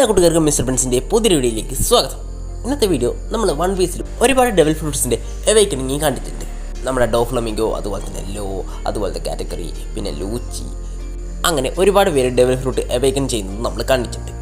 എല്ലാ കൂട്ടുകാർക്കും മിസ്റ്റർ പ്രിൻസിന്റെ പുതിയ വീഡിയോയിലേക്ക് സ്വാഗതം. ഇന്നത്തെ വീഡിയോ നമ്മൾ വൺ പീസിൽ ഒരുപാട് ഡെവൽ ഫ്രൂട്ട്സിന്റെ എവൈക്കണിങ് കണ്ടിട്ടുണ്ട്. നമ്മുടെ ഡോഫ്ലമിങ്കോ അതുപോലെ തന്നെ ലോ അതുപോലത്തെ കാറ്റഗറി പിന്നെ ലൂച്ചി. അങ്ങനെ ഒരുപാട് പേര് ഡെവൽ ഫ്രൂട്ട് എവൈക്കൺ ചെയ്യുന്നത് നമ്മൾ കണ്ടിട്ടുണ്ട്.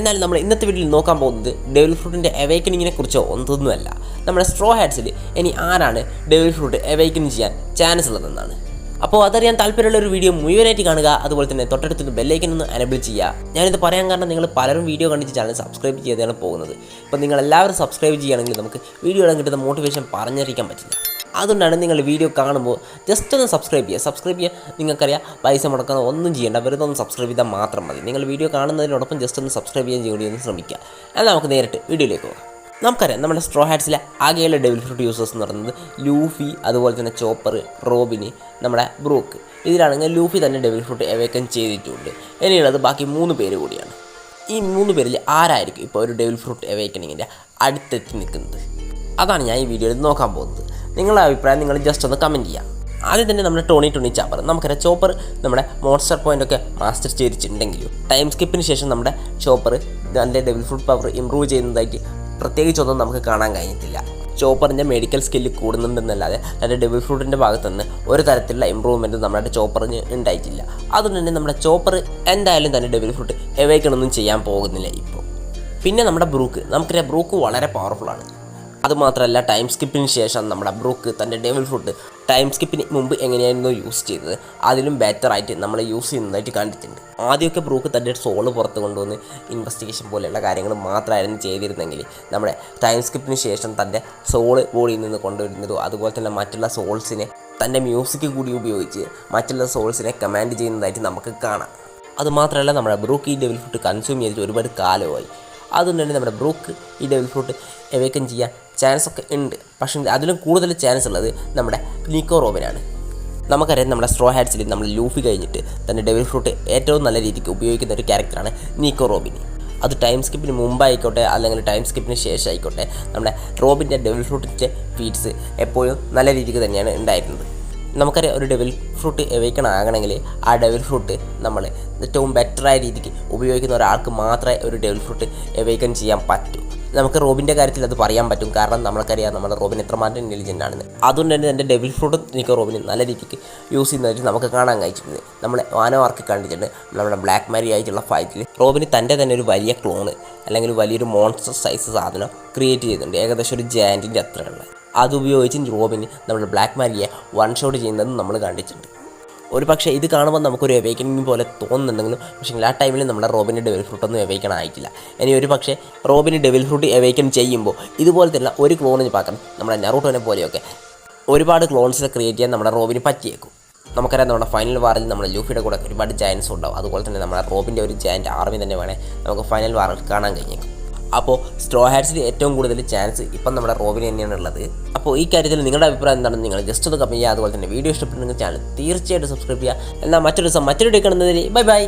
എന്നാൽ നമ്മൾ ഇന്നത്തെ വീഡിയോയിൽ നോക്കാൻ പോകുന്നത് ഡെവൽ ഫ്രൂട്ടിന്റെ എവൈക്കണിങ്ങിനെ കുറിച്ചോ ഒന്നൊന്നുമല്ല നമ്മുടെ സ്ട്രോ ഹാറ്റ്സിൽ ഇനി ആരാണ് ഡെവൽ ഫ്രൂട്ട് എവൈക്കൺ ചെയ്യാൻ ചാൻസ് ഉള്ളതെന്നാണ്. അപ്പോൾ അതറിയാൻ താല്പര്യമുള്ള ഒരു വീഡിയോ മുഴുവനായിട്ട് കാണുക. അതുപോലെ തന്നെ തൊട്ടടുത്ത് ബെല്ലൈക്കൻ ഒന്ന് എനബിൾ ചെയ്യുക. ഞാനിത് പറയാൻ കാരണം നിങ്ങൾ പലരും വീഡിയോ കണ്ടിട്ട് ചാനൽ സബ്സ്ക്രൈബ് ചെയ്താണ് പോകുന്നത്. അപ്പോൾ നിങ്ങൾ എല്ലാവരും സബ്സ്ക്രൈബ് ചെയ്യുകയാണെങ്കിൽ നമുക്ക് വീഡിയോ കിട്ടുന്ന മോട്ടിവേഷൻ പറഞ്ഞറിയിക്കാൻ പറ്റില്ല. അതുകൊണ്ടാണ് നിങ്ങൾ വീഡിയോ കാണുമ്പോൾ ജസ്റ്റ് ഒന്ന് സബ്സ്ക്രൈബ് ചെയ്യുക. സബ്സ്ക്രൈബ് ചെയ്യുക നിങ്ങൾക്കറിയാം പൈസ മുടക്കാൻ ഒന്നും ചെയ്യേണ്ട. വെറുതെ ഒന്ന് സബ്സ്ക്രൈബ് ചെയ്താൽ മാത്രം മതി. നിങ്ങൾ വീഡിയോ കാണുന്നതിനോടൊപ്പം ജസ്റ്റ് ഒന്ന് സബ്സ്ക്രൈബ് ചെയ്യാൻ കൂടി ഒന്ന് ശ്രമിക്കുക. എന്നാൽ നമുക്ക് നേരിട്ട് വീഡിയോയിലേക്ക് പോകാം. നമുക്കറിയാം നമ്മുടെ സ്ട്രോ ഹാറ്റ്സിലെ ആകെയുള്ള ഡെവിൽ ഫ്രൂട്ട് യൂസേഴ്സ് എന്ന് പറയുന്നത് ലൂഫി അതുപോലെ തന്നെ ചോപ്പർ റോബിന് നമ്മുടെ ബ്രൂക്ക്. ഇതിലാണെങ്കിൽ ലൂഫി തന്നെ ഡെവിൽ ഫ്രൂട്ട് എവേക്കൻ ചെയ്തിട്ടുണ്ട്. ഇനിയുള്ളത് ബാക്കി മൂന്ന് പേര് കൂടിയാണ്. ഈ മൂന്ന് പേരിൽ ആരായിരിക്കും ഇപ്പോൾ ഒരു ഡെവിൽ ഫ്രൂട്ട് എവേക്കണിങ്ങിന്റെ അടുത്തെത്തി നിൽക്കുന്നത്? അതാണ് ഞാൻ ഈ വീഡിയോയിൽ നോക്കാൻ പോകുന്നത്. നിങ്ങളുടെ അഭിപ്രായം നിങ്ങൾ ജസ്റ്റ് ഒന്ന് കമന്റ് ചെയ്യാം. ആദ്യം തന്നെ നമ്മുടെ ടോണി ടോണി ചാപ്പർ. നമുക്കറിയാം ചോപ്പർ നമ്മുടെ മോൺസ്റ്റർ പോയിന്റ് ഒക്കെ മാസ്റ്റർ ചെയ്തിട്ടുണ്ടെങ്കിലും ടൈം സ്കിപ്പിന് ശേഷം നമ്മുടെ ചോപ്പർ നല്ല ഡെവിൽ ഫ്രൂട്ട് പവർ ഇമ്പ്രൂവ് ചെയ്യുന്നതായിട്ട് പ്രത്യേകിച്ചൊന്നും നമുക്ക് കാണാൻ കഴിഞ്ഞിട്ടില്ല. ചോപ്പറിന്റെ മെഡിക്കൽ സ്കില്ല് കൂടുന്നുണ്ടെന്നല്ലാതെ തന്റെ ഡെവിൽ ഫ്രൂട്ടിന്റെ ഭാഗത്തു നിന്ന് ഒരു തരത്തിലുള്ള ഇമ്പ്രൂവ്മെന്റ് നമ്മുടെ ചോപ്പറിന് ഉണ്ടായിട്ടില്ല. അതുകൊണ്ട് തന്നെ നമ്മുടെ ചോപ്പർ എന്തായാലും തന്നെ ഡെവിൽ ഫ്രൂട്ട് എവേക്കണമൊന്നും ചെയ്യാൻ പോകുന്നില്ല ഇപ്പോൾ. പിന്നെ നമ്മുടെ ബ്രൂക്ക്. നമുക്കറിയാം ബ്രൂക്ക് വളരെ പവർഫുള്ളാണ് അതുമാത്രമല്ല ടൈം സ്കിപ്പിന് ശേഷം നമ്മുടെ ബ്രൂക്ക് തന്റെ ഡെവിൽ ഫ്രൂട്ട് ടൈം സ്കിപ്പിന് മുമ്പ് എങ്ങനെയായിരുന്നു യൂസ് ചെയ്തത്? അതിലും ബെറ്ററായിട്ട് നമ്മൾ യൂസ് ചെയ്യുന്നതായിട്ട് കണ്ടിട്ടുണ്ട്. ആദ്യമൊക്കെ ബ്രൂക്ക് തന്റെ സോൾ പുറത്ത് കൊണ്ടുവന്ന് ഇൻവെസ്റ്റിഗേഷൻ പോലെയുള്ള കാര്യങ്ങൾ മാത്രമായിരുന്നു ചെയ്തിരുന്നെങ്കിൽ നമ്മുടെ ടൈം സ്കിപ്പിന് ശേഷം തന്റെ സോൾ ബോഡിയിൽ നിന്ന് കൊണ്ടുവരുന്നതും അതുപോലെ തന്നെ മറ്റുള്ള സോൾസിനെ തന്റെ മ്യൂസിക് കൂടി ഉപയോഗിച്ച് മറ്റുള്ള സോൾസിനെ കമാൻഡ് ചെയ്യുന്നതായിട്ട് നമുക്ക് കാണാം. അതുമാത്രമല്ല നമ്മുടെ ബ്രൂക്ക് ഈ ഡെവിൽ ഫ്രൂട്ട് കൺസ്യൂം ചെയ്തിട്ട് ഒരുപാട് കാലമായി. അതുകൊണ്ട് തന്നെ നമ്മുടെ ബ്രൂക്ക് ഈ ഡെവിൽ ഫ്രൂട്ട് എവേക്കൻ ചെയ്യാൻ ചാൻസ് ഒക്കെ ഉണ്ട്. പക്ഷേ അതിലും കൂടുതൽ ചാൻസ് ഉള്ളത് നമ്മുടെ നിക്കോ റോബിനാണ്. നമുക്കറിയാം നമ്മുടെ സ്ട്രോ ഹാറ്റ്സിൽ നമ്മൾ ലൂഫി കഴിഞ്ഞിട്ട് തന്നെ ഡെവിൽ ഫ്രൂട്ട് ഏറ്റവും നല്ല രീതിക്ക് ഉപയോഗിക്കുന്ന ഒരു ക്യാരക്ടറാണ് നിക്കോ റോബിൻ അത് ടൈം സ്കിപ്പിന് മുമ്പായിക്കോട്ടെ അല്ലെങ്കിൽ ടൈം സ്കിപ്പിന് ശേഷം ആയിക്കോട്ടെ നമ്മുടെ റോബിന്റെ ഡെവിൽ ഫ്രൂട്ടിന്റെ ഫീഡ്സ് എപ്പോഴും നല്ല രീതിക്ക് തന്നെയാണ് ഉണ്ടായിരുന്നത്. നമുക്കറിയാം ഒരു ഡെവിൽ ഫ്രൂട്ട് ആകണമെങ്കിൽ ആ ഡെവിൽ ഫ്രൂട്ട് നമ്മൾ ഏറ്റവും ബെറ്ററായ രീതിക്ക് ഉപയോഗിക്കുന്ന ഒരാൾക്ക് മാത്രമേ ഒരു ഡെവിൽ ഫ്രൂട്ട് എവേക്കൺ ചെയ്യാൻ പറ്റൂ. നമുക്ക് റോബിന്റെ കാര്യത്തിൽ അത് പറയാൻ പറ്റും. കാരണം നമ്മൾക്കറിയാം നമ്മുടെ റോബിൻ എത്രമാത്രം ഇന്റലിജന്റ് ആണെന്ന്. അതുകൊണ്ട് തന്നെ എന്റെ ഡെവിൽ ഫ്രൂട്ട് എനിക്ക് റോബിന് നല്ല രീതിക്ക് യൂസ് ചെയ്യുന്നതായിട്ട് നമുക്ക് കാണാൻ കഴിച്ചിട്ടുണ്ട്. നമ്മുടെ വാനവാർക്ക് കണ്ടിട്ടുണ്ട്. നമ്മുടെ ബ്ലാക്ക് മാരി ആയിട്ടുള്ള ഫൈറ്റിൽ റോബിന് തന്റെ തന്നെ ഒരു വലിയ ക്ലോണ് അല്ലെങ്കിൽ വലിയൊരു മോൺസ്റ്റർ സൈസ് സാധനം ക്രിയേറ്റ് ചെയ്തിട്ടുണ്ട്. ഏകദേശം ഒരു ജാന്റിന്റെ അത്രയുള്ള അതുപയോഗിച്ച് റോബിന് നമ്മുടെ ബ്ലാക്ക് മാരിയെ വൺ ഷോട്ട് ചെയ്യുന്നത് നമ്മൾ കണ്ടിട്ടുണ്ട്. ഒരു പക്ഷേ ഇത് കാണുമ്പോൾ നമുക്കൊരു എവേക്കനിങ് പോലെ തോന്നുന്നുണ്ടെങ്കിലും പക്ഷേ ആ ടൈമിൽ നമ്മുടെ റോബിന്റെ ഡെവിൽ ഫ്രൂട്ട് ഒന്നും എവേക്കൺ ആയിട്ടില്ല. ഇനി ഒരു പക്ഷേ റോബിന്റെ ഡെവിൽ ഫ്രൂട്ട് എവേക്കൺ ചെയ്യുമ്പോൾ ഇതുപോലത്തെ ഒരു ക്ലോണിന് പകരം നമ്മുടെ നെറൂട്ടോനെ പോലെയൊക്കെ ഒരുപാട് ക്ലോൺസ് ക്രിയേറ്റ് ചെയ്യാൻ നമ്മുടെ റോബിന് പറ്റിയേക്കും. നമുക്കറിയാം നമ്മുടെ ഫൈനൽ വാറിൽ നമ്മുടെ ലൂഫിയുടെ കൂടെ ഒരുപാട് ജയൻസ് ഉണ്ടാവും. അതുപോലെ തന്നെ നമ്മുടെ റോബിന്റെ ഒരു ജയന്റ് ആർമി തന്നെ വേണേൽ നമുക്ക് ഫൈനൽ വാറിൽ കാണാൻ കഴിഞ്ഞേക്കും. അപ്പോൾ സ്ട്രോ ഹാറ്റ്സിൽ ഏറ്റവും കൂടുതൽ ചാൻസ് ഇപ്പം നമ്മുടെ റോബിന് തന്നെയാണ് ഉള്ളത്. അപ്പോൾ ഈ കാര്യത്തിൽ നിങ്ങളുടെ അഭിപ്രായം എന്താണെന്ന് നിങ്ങൾ ജസ്റ്റ് ഒന്ന് കമന്റ് ചെയ്യുക. അതുപോലെ തന്നെ വീഡിയോ ഇഷ്ടപ്പെട്ടെങ്കിൽ ചാനൽ തീർച്ചയായിട്ടും സബ്സ്ക്രൈബ് ചെയ്യുക. എന്നാൽ മറ്റൊരു ദിവസം മറ്റൊരു ഡേ ബൈ ബൈ